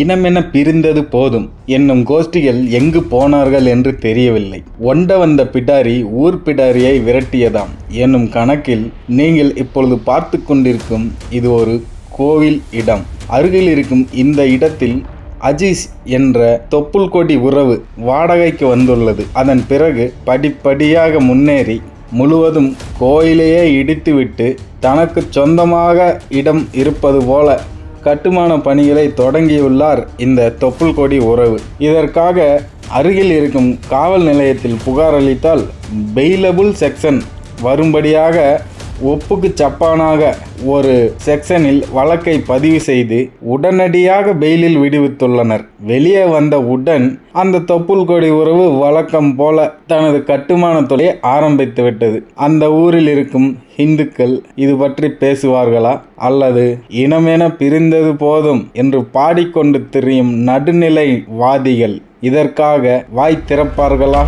இனமென பிரிந்தது போதும். என்னும் கோஷ்டிகள் எங்கு போனார்கள் என்று தெரியவில்லை. ஒண்ட வந்த பிடாரி ஊர் பிடாரியை விரட்டியதாம். என்னும் கணக்கில் நீங்கள் இப்பொழுது பார்த்து கொண்டிருக்கும் இது ஒரு கோவில் இடம். அருகில் இருக்கும் இந்த இடத்தில் அஜீஸ் என்ற தொப்புள் கொடி உறவு வாடகைக்கு வந்துள்ளது. அதன் பிறகு படிப்படியாக முன்னேறி முழுவதும் கோயிலையே இடித்துவிட்டு தனக்கு சொந்தமாக இடம் இருப்பது போல கட்டுமான பணிகளை தொடங்கியுள்ளார் இந்த தொப்புள் கொடி உறவு. இதற்காக அருகில் இருக்கும் காவல் நிலையத்தில் புகார் அளித்தால் பெயிலபுள் செக்ஷன் வரும்படியாக ஒப்புக்கு சப்பானாக ஒரு செக்ஷனில் வழக்கை பதிவு செய்து உடனடியாக பெயிலில் விடுவித்துள்ளனர். வெளியே வந்த உடன் அந்த தொப்புள் கொடி உறவு வழக்கம் போல தனது கட்டுமான தொழிலை ஆரம்பித்து விட்டது அந்த ஊரில் இருக்கும் இந்துக்கள் இது பற்றி பேசுவார்களா? அல்லது இனமென பிரிந்தது போதும் என்று பாடிக்கொண்டு திரியும் நடுநிலைவாதிகள் இதற்காக வாய் திறப்பார்களா?